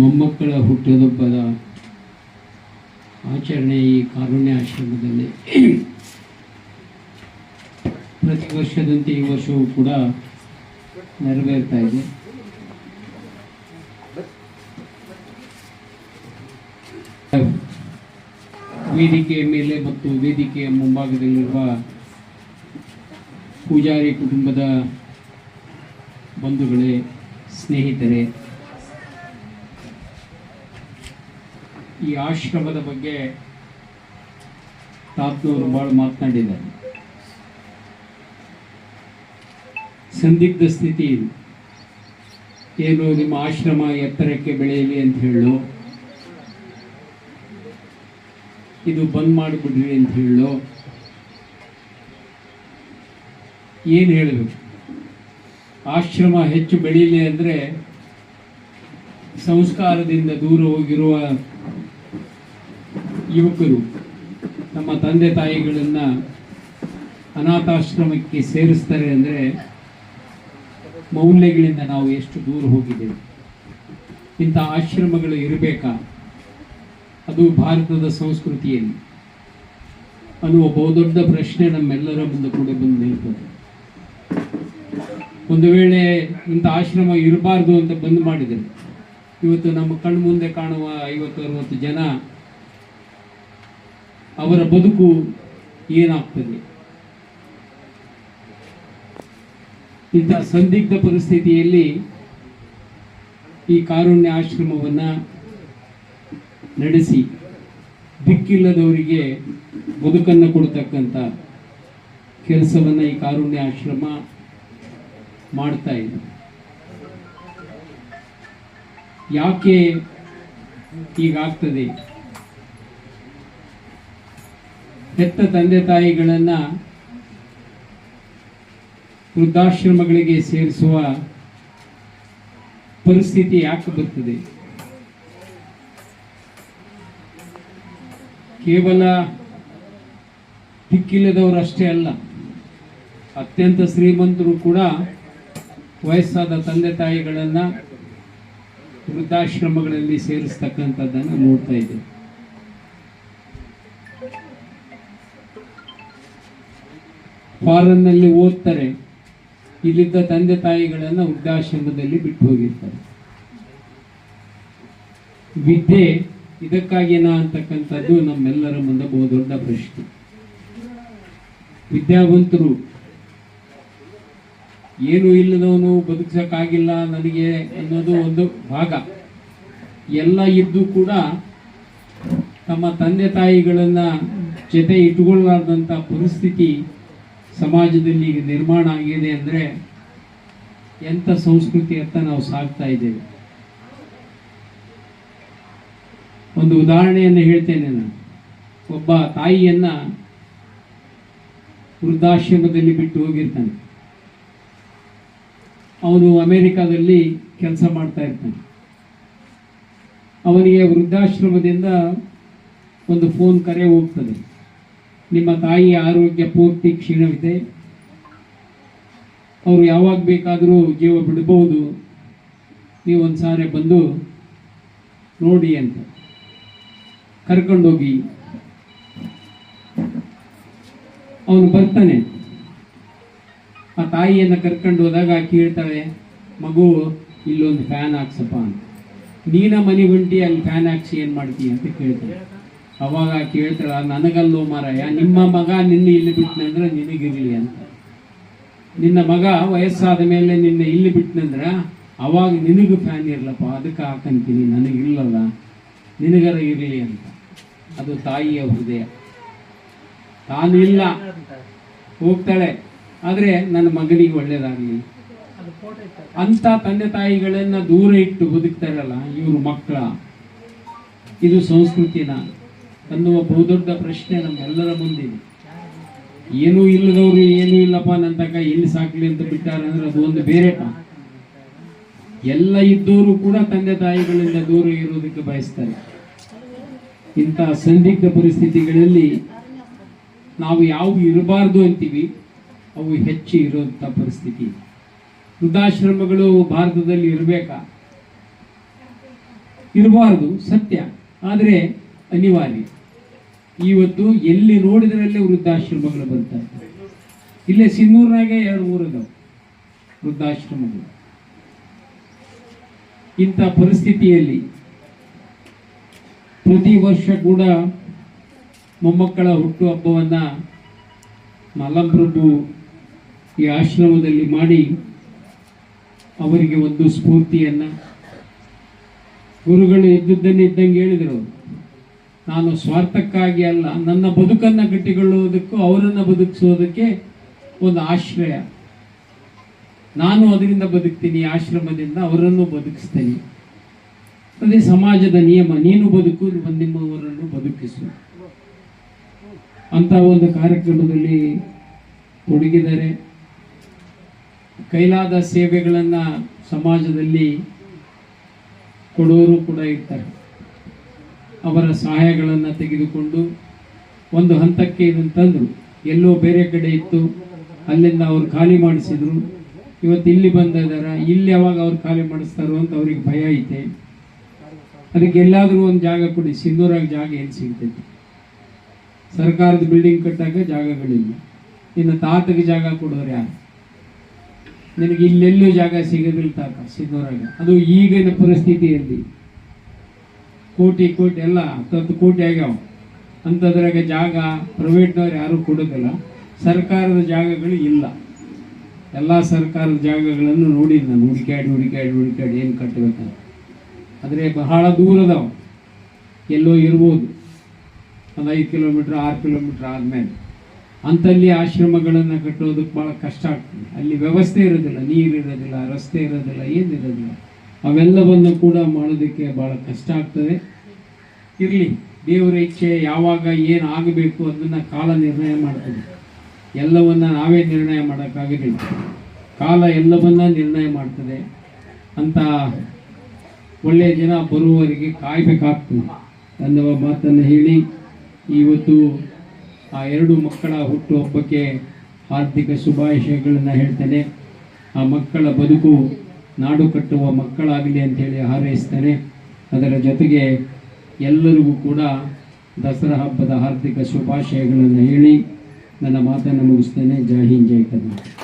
ಮೊಮ್ಮಕ್ಕಳ ಹುಟ್ಟುಹಬ್ಬದ ಆಚರಣೆ ಈ ಕಾರುಣ್ಯ ಆಶ್ರಮದಲ್ಲಿ. ಪ್ರತಿ ವರ್ಷದಂತೆ ಈ ವರ್ಷವೂ ಕೂಡ ನೆರವೇರ್ತಾ ಇದೆ. ವೇದಿಕೆಯ ಮೇಲೆ ಮತ್ತು ವೇದಿಕೆಯ ಮುಂಭಾಗದಲ್ಲಿರುವ ಪೂಜಾರಿ ಕುಟುಂಬದ ಬಂಧುಗಳೇ, ಸ್ನೇಹಿತರೆ ಈ ಆಶ್ರಮದ ಬಗ್ಗೆ ತಾತ್ನವರು ಭಾಳ ಮಾತನಾಡಿದ್ದಾರೆ. ಸಂದಿಗ್ಧ ಸ್ಥಿತಿ ಇದು. ಏನು ನಿಮ್ಮ ಆಶ್ರಮ ಎತ್ತರಕ್ಕೆ ಬೆಳೆಯಲಿ ಅಂತ ಹೇಳು. ಇದು ಬಂದ್ ಮಾಡಿಬಿಡ್ರಿ ಅಂತ ಹೇಳು. ಏನು ಹೇಳಬೇಕು ಆಶ್ರಮ ಹೆಚ್ಚು ಬೆಳೀಲಿ ಅಂದರೆ ಸಂಸ್ಕಾರದಿಂದ ದೂರ ಹೋಗಿರುವ ಯುವಕರು ನಮ್ಮ ತಂದೆ ತಾಯಿಗಳನ್ನು ಅನಾಥಾಶ್ರಮಕ್ಕೆ ಸೇರಿಸ್ತಾರೆ ಅಂದರೆ ಮೌಲ್ಯಗಳಿಂದ ನಾವು ಎಷ್ಟು ದೂರ ಹೋಗಿದ್ದೇವೆ? ಇಂಥ ಆಶ್ರಮಗಳು ಇರಬೇಕಾ? ಅದು ಭಾರತದ ಸಂಸ್ಕೃತಿಯಲ್ಲಿ. ಅನ್ನುವ ಬಹುದೊಡ್ಡ ಪ್ರಶ್ನೆ ನಮ್ಮೆಲ್ಲರ ಮುಂದೆ ಕೂಡ ಬಂದು ನಿಲ್ತದೆ. ಒಂದು ವೇಳೆ ಇಂಥ ಆಶ್ರಮ ಇರಬಾರ್ದು ಅಂತ ಬಂದ್ ಮಾಡಿದರೆ, ಇವತ್ತು ನಮ್ಮ ಕಣ್ಣು ಮುಂದೆ ಕಾಣುವ ಐವತ್ತು, ಅರವತ್ತು ಜನ ಅವರ ಬದುಕು ಏನಾಗ್ತದೆ? ಇಂಥ ಸಂದಿಗ್ಧ ಪರಿಸ್ಥಿತಿಯಲ್ಲಿ ಈ ಕಾರುಣ್ಯ ಆಶ್ರಮವನ್ನು ನಡೆಸಿ ದಿಕ್ಕಿಲ್ಲದವರಿಗೆ ಬದುಕನ್ನು ಕೊಡ್ತಕ್ಕಂಥ ಕೆಲಸವನ್ನು ಈ ಕಾರುಣ್ಯ ಆಶ್ರಮ ಮಾಡ್ತಾ ಇದೆ. ಯಾಕೆ ಹೀಗಾಗ್ತದೆ? ಹೆತ್ತ ತಂದೆ ತಾಯಿಗಳನ್ನು ವೃದ್ಧಾಶ್ರಮಗಳಿಗೆ ಸೇರಿಸುವ ಪರಿಸ್ಥಿತಿ ಯಾಕೆ ಬರ್ತದೆ? ಕೇವಲ ದಿಕ್ಕಿಲ್ಲದವರಷ್ಟೇ ಅಲ್ಲ, ಅತ್ಯಂತ ಶ್ರೀಮಂತರು ಕೂಡ ವಯಸ್ಸಾದ ತಂದೆ ತಾಯಿಗಳನ್ನು ವೃದ್ಧಾಶ್ರಮಗಳಲ್ಲಿ ಸೇರಿಸ್ತಕ್ಕಂಥದ್ದನ್ನು ನೋಡ್ತಾ ಇದ್ದೇವೆ. ಫಾರನ್ನಲ್ಲಿ ಓದ್ತಾರೆ, ಇಲ್ಲಿದ್ದ ತಂದೆ ತಾಯಿಗಳನ್ನು ವೃದ್ಧಾಶ್ರಮದಲ್ಲಿ ಬಿಟ್ಟು ಹೋಗಿರ್ತಾರೆ. ವಿದ್ಯೆ ಇದಕ್ಕಾಗಿನ ಅಂತಕ್ಕಂಥದ್ದು ನಮ್ಮೆಲ್ಲರ ಮುಂದೆ ಬಹುದೊಡ್ಡ ಪ್ರಶ್ನೆ. ವಿದ್ಯಾವಂತರು, ಏನು ಇಲ್ಲದವನು ಬದುಕ್ಸಕ್ಕಾಗಿಲ್ಲ ನನಗೆ ಅನ್ನೋದು ಒಂದು ಭಾಗ. ಎಲ್ಲ ಇದ್ದು ಕೂಡ ತಮ್ಮ ತಂದೆ ತಾಯಿಗಳನ್ನ ಜೊತೆ ಇಟ್ಕೊಳ್ಳಾರ್ದಂಥ ಪರಿಸ್ಥಿತಿ ಸಮಾಜದಲ್ಲಿ ಈಗ ನಿರ್ಮಾಣ ಆಗಿದೆ ಅಂದರೆ ಎಂಥ ಸಂಸ್ಕೃತಿಯತ್ತ ನಾವು ಸಾಗ್ತಾ ಇದ್ದೇವೆ? ಒಂದು ಉದಾಹರಣೆಯನ್ನು ಹೇಳ್ತೇನೆ ನಾನು. ಒಬ್ಬ ತಾಯಿಯನ್ನು ವೃದ್ಧಾಶ್ರಮದಲ್ಲಿ ಬಿಟ್ಟು ಹೋಗಿರ್ತಾನೆ. ಅವನು ಅಮೆರಿಕಾದಲ್ಲಿ ಕೆಲಸ ಮಾಡ್ತಾ ಇರ್ತಾನೆ. ಅವನಿಗೆ ವೃದ್ಧಾಶ್ರಮದಿಂದ ಒಂದು ಫೋನ್ ಕರೆ ಹೋಗ್ತದೆ. ನಿಮ್ಮ ತಾಯಿಯ ಆರೋಗ್ಯ ಪೂರ್ತಿ ಕ್ಷೀಣವಿದೆ. ಅವರು ಯಾವಾಗ ಬೇಕಾದರೂ ಜೀವ ಬಿಡಬಹುದು. ನೀವು ಒಂದು ಸಾರಿ ಬಂದು ನೋಡಿ ಅಂತ. ಕರ್ಕೊಂಡೋಗಿ. ಅವನು ಬರ್ತಾನೆ. ಆ ತಾಯಿಯನ್ನು ಕರ್ಕೊಂಡು ಹೋದಾಗ ಆಕೆ ಹೇಳ್ತಾಳೆ, ಮಗು, ಇಲ್ಲೊಂದು ಫ್ಯಾನ್ ಹಾಕ್ಸಪ್ಪ ಅಂತ. ನೀನ ಮನೆ ಹೊಂಟಿ ಅಲ್ಲಿ ಫ್ಯಾನ್ ಹಾಕ್ಸಿ ಏನು ಮಾಡ್ತೀಯ ಅಂತ ಕೇಳ್ತಾಳೆ. ಅವಾಗ ಕೇಳ್ತಾಳ, ನನಗಲ್ಲೋ ಮಾರಾಯ, ನಿಮ್ಮ ಮಗ ನಿನ್ನ ಇಲ್ಲಿ ಬಿಟ್ಟನಂದ್ರೆ ನಿನಗಿರ್ಲಿ ಅಂತ. ನಿನ್ನ ಮಗ ವಯಸ್ಸಾದ ಮೇಲೆ ನಿನ್ನ ಇಲ್ಲಿ ಬಿಟ್ಟನಂದ್ರೆ ಅವಾಗ ನಿನಗೂ ಫ್ಯಾನ್ ಇರಲಪ್ಪ, ಅದಕ್ಕೆ ಹಾಕಂತೀನಿ ನನಗಿಲ್ಲಲ್ಲ, ನಿನಗರ ಇರಲಿ ಅಂತ. ಅದು ತಾಯಿಯ ಹೃದಯ. ತಾನು ಇಲ್ಲ ಹೋಗ್ತಾಳೆ. ಆದರೆ ನನ್ನ ಮಗನಿಗೆ ಒಳ್ಳೇದಾಗಲಿ. ಅಂತ ತಂದೆ ತಾಯಿಗಳನ್ನ ದೂರ ಇಟ್ಟು ಬದುಕ್ತಾರಲ್ಲ ಇವರು ಮಕ್ಕಳ. ಇದು ಸಂಸ್ಕೃತಿನ. ಅನ್ನುವ ಬಹುದೊಡ್ಡ ಪ್ರಶ್ನೆ ನಮ್ಮೆಲ್ಲರ ಮುಂದಿದೆ. ಏನೂ ಇಲ್ಲದವರು ಏನೂ ಇಲ್ಲಪ್ಪ ನನ್ನ ತಕ್ಕ ಎಲ್ಲಿ ಸಾಕ್ಲಿ ಅಂತ ಬಿಟ್ಟಾರೆ ಅಂದ್ರೆ ಅದು ಒಂದು ಬೇರೆಪ್ಪ ಎಲ್ಲ ಇದ್ದವರು ಕೂಡ ತಂದೆ ತಾಯಿಗಳಿಂದ ದೂರ ಇರೋದಕ್ಕೆ ಬಯಸ್ತಾರೆ. ಇಂತಹ ಸಂದಿಗ್ಧ ಪರಿಸ್ಥಿತಿಗಳಲ್ಲಿ ನಾವು ಯಾವ ಇರಬಾರ್ದು ಅಂತೀವಿ, ಅವು ಹೆಚ್ಚು ಇರುವಂಥ ಪರಿಸ್ಥಿತಿ. ವೃದ್ಧಾಶ್ರಮಗಳು ಭಾರತದಲ್ಲಿ ಇರಬೇಕಾ? ಇರಬಾರ್ದು, ಸತ್ಯ. ಆದರೆ ಅನಿವಾರ್ಯ. ಇವತ್ತು ಎಲ್ಲಿ ನೋಡಿದ್ರಲ್ಲೇ ವೃದ್ಧಾಶ್ರಮಗಳು ಬರ್ತಾ ಇಲ್ಲೇ ಸಿನ್ನೂರ್ನಾಗೆ ಎರಡು ಮೂರು ಅದಾವ ವೃದ್ಧಾಶ್ರಮಗಳು. ಇಂಥ ಪರಿಸ್ಥಿತಿಯಲ್ಲಿ ಪ್ರತಿ ವರ್ಷ ಕೂಡ ಮೊಮ್ಮಕ್ಕಳ ಹುಟ್ಟುಹಬ್ಬವನ್ನ ಮಲ್ಲಂಪ್ರಭು ಈ ಆಶ್ರಮದಲ್ಲಿ ಮಾಡಿ ಅವರಿಗೆ ಒಂದು ಸ್ಫೂರ್ತಿಯನ್ನು. ಗುರುಗಳು ಇದ್ದುದನ್ನು ಇದ್ದಂಗೆ ಹೇಳಿದರು. ನಾನು ಸ್ವಾರ್ಥಕ್ಕಾಗಿ ಅಲ್ಲ, ನನ್ನ ಬದುಕನ್ನು ಗಟ್ಟಿಗೊಳ್ಳುವುದಕ್ಕೂ ಅವರನ್ನು ಬದುಕಿಸುವುದಕ್ಕೆ ಒಂದು ಆಶ್ರಯ. ನಾನು ಅದರಿಂದ ಬದುಕ್ತೀನಿ, ಆಶ್ರಮದಿಂದ ಅವರನ್ನು ಬದುಕಿಸ್ತೀನಿ. ಅದೇ ಸಮಾಜದ ನಿಯಮ, ನೀನು ಬದುಕು, ನಿಮ್ಮವರನ್ನು ಬದುಕಿಸು. ಅಂತ ಒಂದು ಕಾರ್ಯಕ್ರಮದಲ್ಲಿ ತೊಡಗಿದರೆ ಕೈಲಾದ ಸೇವೆಗಳನ್ನು ಸಮಾಜದಲ್ಲಿ ಕೊಡೋರು ಕೂಡ ಇರ್ತಾರೆ. ಅವರ ಸಹಾಯಗಳನ್ನು ತೆಗೆದುಕೊಂಡು ಒಂದು ಹಂತಕ್ಕೆ ಇದನ್ನು ತಂದರು. ಎಲ್ಲೋ ಬೇರೆ ಕಡೆ ಇತ್ತು. ಅಲ್ಲಿಂದ ಅವ್ರು ಖಾಲಿ ಮಾಡಿಸಿದ್ರು. ಇವತ್ತು ಇಲ್ಲಿ ಬಂದಿದ್ದಾರೆ ಇಲ್ಲಿ ಯಾವಾಗ ಅವ್ರು ಖಾಲಿ ಮಾಡಿಸ್ತಾರೋ ಅಂತ ಅವ್ರಿಗೆ ಭಯ ಐತೆ. ಅದಕ್ಕೆ ಎಲ್ಲಾದರೂ ಒಂದು ಜಾಗ ಕೊಡಿ. ಸಿಂಧೂರಾಗ ಜಾಗ ಏನು ಸಿಗ್ತೈತಿ? ಸರ್ಕಾರದ ಬಿಲ್ಡಿಂಗ್ ಕಟ್ಟಾಗ ಜಾಗಗಳಿಲ್ಲ. ಇನ್ನು ತಾತಗೆ ಜಾಗ ಕೊಡೋರು ಯಾರು? ನಿನಗೆ ಇಲ್ಲೆಲ್ಲೂ ಜಾಗ ಸಿಗೋದಿಲ್ಲ ತಾತ, ಸಿಂಧೂರಾಗ. ಅದು ಈಗಿನ ಪರಿಸ್ಥಿತಿಯಲ್ಲಿ. ಕೋಟಿ ಕೋಟಿ ಎಲ್ಲ ಹತ್ತತ್ತು ಕೋಟಿ ಆಗ್ಯಾವ. ಅಂಥದ್ರಾಗ ಜಾಗ ಪ್ರೈವೇಟ್ನವ್ರು ಯಾರೂ ಕೊಡೋದಿಲ್ಲ. ಸರ್ಕಾರದ ಜಾಗಗಳು ಇಲ್ಲ. ಎಲ್ಲ ಸರ್ಕಾರದ ಜಾಗಗಳನ್ನು ನೋಡಿ ನಾನು. ಹುಡುಕಾಡಿ ಹುಡುಕಾಡಿ ಹುಡುಕಾಡಿ ಏನು ಕಟ್ಟಬೇಕಂತ. ಆದರೆ ಬಹಳ ದೂರದವು ಎಲ್ಲೋ ಇರ್ಬೋದು. ಒಂದು ಐದು ಕಿಲೋಮೀಟ್ರ್, ಆರು ಕಿಲೋಮೀಟ್ರ್ ಆದಮೇಲೆ. ಅಂಥಲ್ಲಿ ಆಶ್ರಮಗಳನ್ನು ಕಟ್ಟೋದಕ್ಕೆ ಭಾಳ ಕಷ್ಟ ಆಗ್ತದೆ. ಅಲ್ಲಿ ವ್ಯವಸ್ಥೆ ಇರೋದಿಲ್ಲ. ನೀರು ಇರೋದಿಲ್ಲ, ರಸ್ತೆ ಇರೋದಿಲ್ಲ ಏನಿರೋದಿಲ್ಲ ಅವೆಲ್ಲವನ್ನು ಕೂಡ ಮಾಡೋದಕ್ಕೆ ಭಾಳ ಕಷ್ಟ ಆಗ್ತದೆ. ಇರಲಿ, ದೇವರ ಇಚ್ಛೆ ಯಾವಾಗ ಏನು ಆಗಬೇಕು ಅದನ್ನು ಕಾಲ ನಿರ್ಣಯ ಮಾಡ್ತದೆ. ಎಲ್ಲವನ್ನು ನಾವೇ ನಿರ್ಣಯ ಮಾಡೋಕ್ಕಾಗೋದಿಲ್ಲ ಕಾಲ ಎಲ್ಲವನ್ನ ನಿರ್ಣಯ ಮಾಡ್ತದೆ. ಅಂತ ಒಳ್ಳೆಯ ಜನ ಬರುವವರೆಗೆ ಕಾಯಬೇಕಾಗ್ತದೆ. ಅನ್ನುವ ಮಾತನ್ನು ಹೇಳಿ ಇವತ್ತು ಆ ಎರಡು ಮಕ್ಕಳ ಹುಟ್ಟುಹಬ್ಬಕ್ಕೆ ಹಾರ್ದಿಕ ಶುಭಾಶಯಗಳನ್ನು ಹೇಳ್ತೇನೆ. ಆ ಮಕ್ಕಳ ಬದುಕು ನಾಡು ಕಟ್ಟುವ ಮಕ್ಕಳಾಗಲಿ ಅಂಥೇಳಿ ಹಾರೈಸ್ತೇನೆ ಅದರ ಜೊತೆಗೆ ಎಲ್ಲರಿಗೂ ಕೂಡ ದಸರಾ ಹಬ್ಬದ ಹಾರ್ದಿಕ ಶುಭಾಶಯಗಳನ್ನು ಹೇಳಿ ನನ್ನ ಮಾತನ್ನು ಮುಗಿಸ್ತೇನೆ. ಜೈ ಹಿಂದ್ ಕರ್ನಾಟಕ.